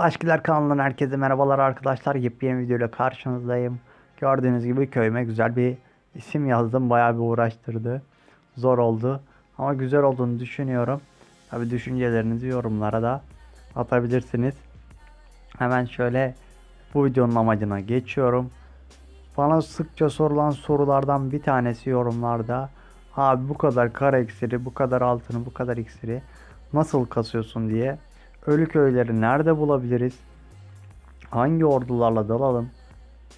Flaşkiler kanalından herkese merhabalar arkadaşlar. Yepyeni videoyla karşınızdayım. Gördüğünüz gibi köyüme güzel bir isim yazdım. Bayağı bir uğraştırdı. Zor oldu. Ama güzel olduğunu düşünüyorum. Tabi düşüncelerinizi yorumlara da atabilirsiniz. Hemen şöyle bu videonun amacına geçiyorum. Bana sıkça sorulan sorulardan bir tanesi yorumlarda. Abi bu kadar kara iksiri, bu kadar altını, bu kadar iksiri nasıl kasıyorsun diye. Ölü köyleri nerede bulabiliriz? Hangi ordularla dalalım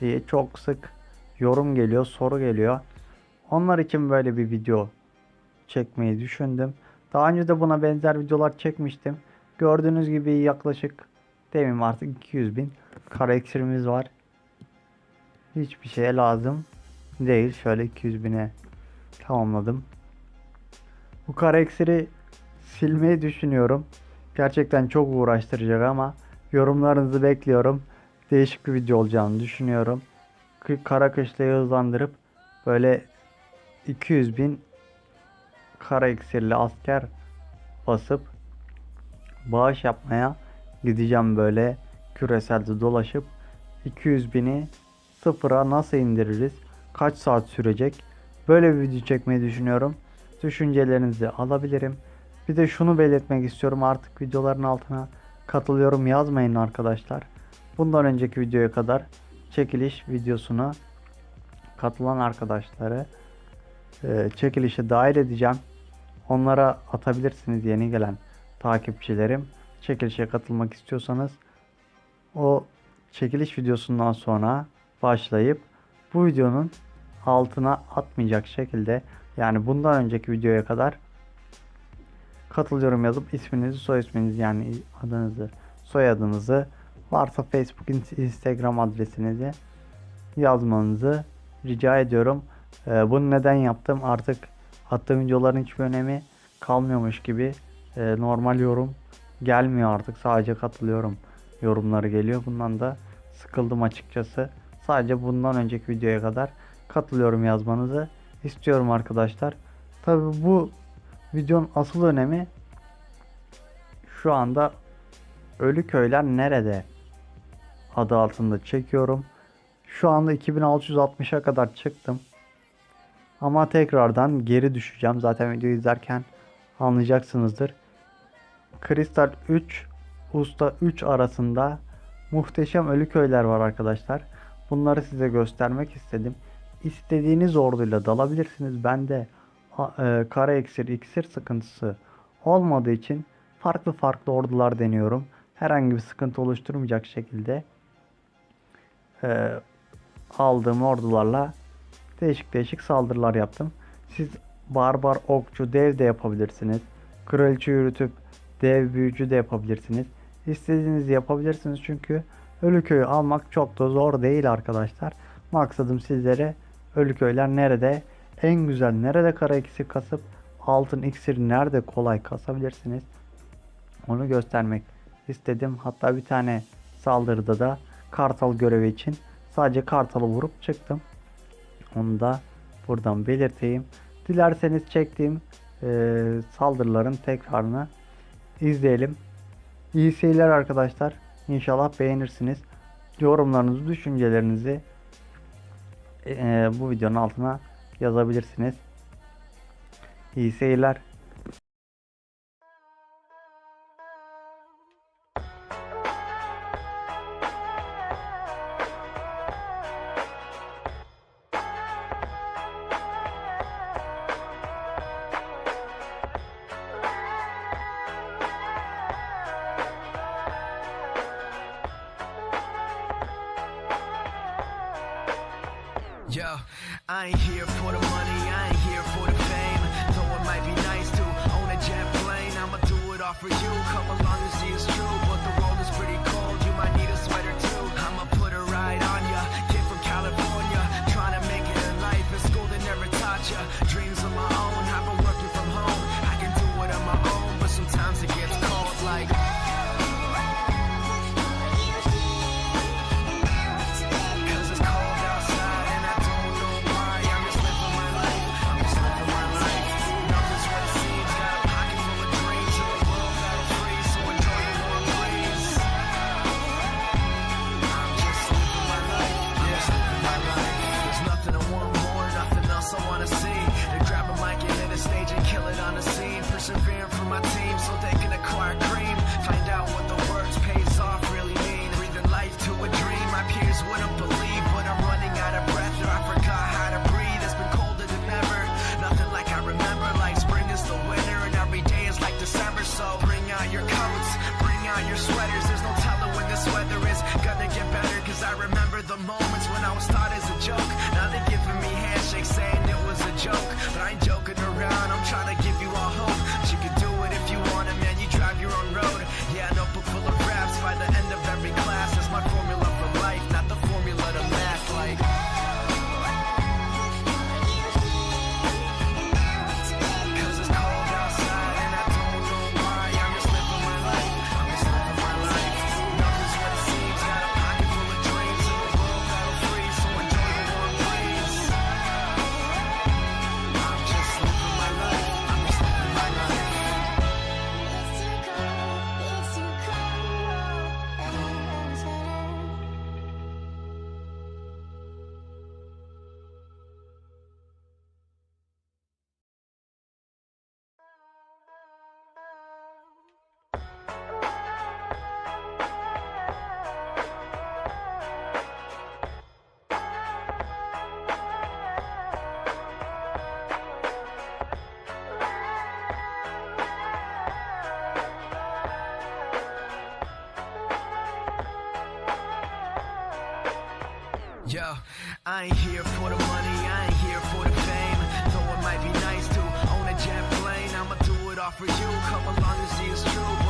diye çok sık yorum geliyor, soru geliyor. Onlar için böyle bir video çekmeyi düşündüm. Daha önce de buna benzer videolar çekmiştim. Gördüğünüz gibi yaklaşık demeyeyim artık 200 bin kara iksirimiz var. Hiçbir şeye lazım değil. Şöyle 200 bine tamamladım. Bu kara iksiri silmeyi düşünüyorum. Gerçekten çok uğraştıracak ama yorumlarınızı bekliyorum. Değişik bir video olacağını düşünüyorum. Kara kışlayı hızlandırıp böyle 200 bin kara iksirli asker basıp bağış yapmaya gideceğim böyle küreselde dolaşıp 200 bini sıfıra nasıl indiririz? Kaç saat sürecek? Böyle bir video çekmeyi düşünüyorum. Düşüncelerinizi alabilirim. Bir de şunu belirtmek istiyorum artık videoların altına katılıyorum yazmayın arkadaşlar. Bundan önceki videoya kadar çekiliş videosuna katılan arkadaşları e, çekilişe dahil edeceğim. Onlara atabilirsiniz yeni gelen takipçilerim. Çekilişe katılmak istiyorsanız o çekiliş videosundan sonra başlayıp bu videonun altına atmayacak şekilde yani bundan önceki videoya kadar katılıyorum yazıp isminizi soy isminizi yani adınızı soyadınızı varsa Facebook Instagram adresinizi yazmanızı rica ediyorum. Ee, bunu neden yaptım? Artık attığım videoların hiçbir önemi kalmıyormuş gibi e, normal yorum gelmiyor artık. Sadece katılıyorum. Yorumları geliyor. Bundan da sıkıldım açıkçası. Sadece bundan önceki videoya kadar katılıyorum yazmanızı istiyorum arkadaşlar. Tabi bu videonun asıl önemi şu anda ölü köyler nerede adı altında çekiyorum şu anda 2660'a kadar çıktım ama tekrardan geri düşeceğim zaten videoyu izlerken anlayacaksınızdır Kristal 3 Usta 3 arasında muhteşem ölü köyler var arkadaşlar. Bunları size göstermek istedim. İstediğiniz orduyla dalabilirsiniz. Bende e, kara iksir, iksir sıkıntısı olmadığı için farklı farklı ordular deniyorum. Herhangi bir sıkıntı oluşturmayacak şekilde e, aldığım ordularla değişik değişik saldırılar yaptım. Siz barbar, okçu, dev de yapabilirsiniz. Kraliçe yürütüp dev büyücü de yapabilirsiniz. İstediğinizi yapabilirsiniz çünkü ölü köyü almak çok da zor değil arkadaşlar. Maksadım sizlere ölü köyler nerede en güzel nerede kara iksir kasıp altın iksir nerede kolay kasabilirsiniz onu göstermek istedim. Hatta bir tane saldırıda da kartal görevi için sadece kartalı vurup çıktım. Onu da buradan belirteyim. Dilerseniz çektiğim e, saldırıların tekrarını izleyelim. İyi seyirler arkadaşlar. İnşallah beğenirsiniz. Yorumlarınızı, düşüncelerinizi e, bu videonun altına yazabilirsiniz. İyi seyirler. I ain't here for the money, I ain't here for the fame. Though it might be nice to own a jet plane, I'ma do it all for you. Come along and see it's Yo, I ain't here for the money, I ain't here for the fame. Though it might be nice to own a jet plane, I'ma do it all for you. Come along and see it's true.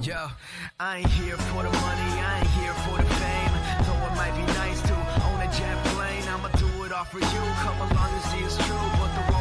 Yo, I ain't here for the money, I ain't here for the fame. Though it might be nice to own a jet plane, I'ma do it all for you. Come along and see it's true, but the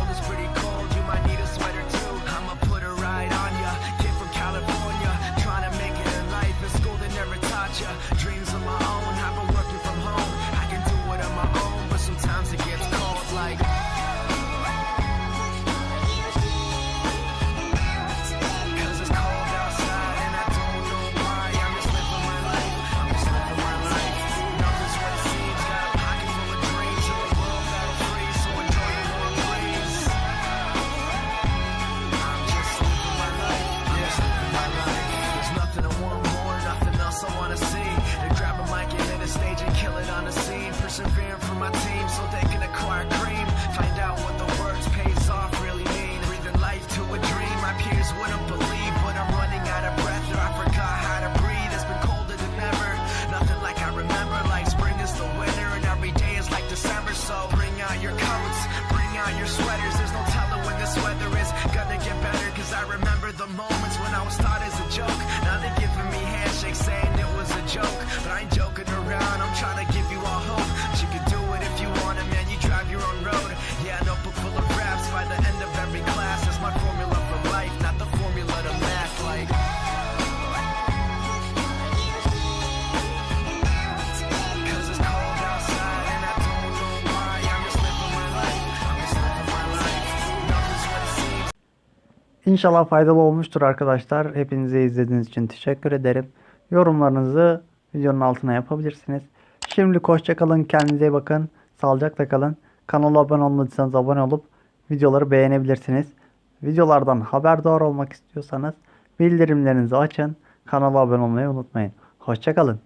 İnşallah faydalı olmuştur arkadaşlar. Hepinize izlediğiniz için teşekkür ederim. Yorumlarınızı videonun altına yapabilirsiniz. Şimdilik hoşçakalın. Kendinize iyi bakın. Sağlıcakla kalın. Kanala abone olmadıysanız abone olup videoları beğenebilirsiniz. Videolardan haberdar olmak istiyorsanız bildirimlerinizi açın. Kanala abone olmayı unutmayın. Hoşçakalın.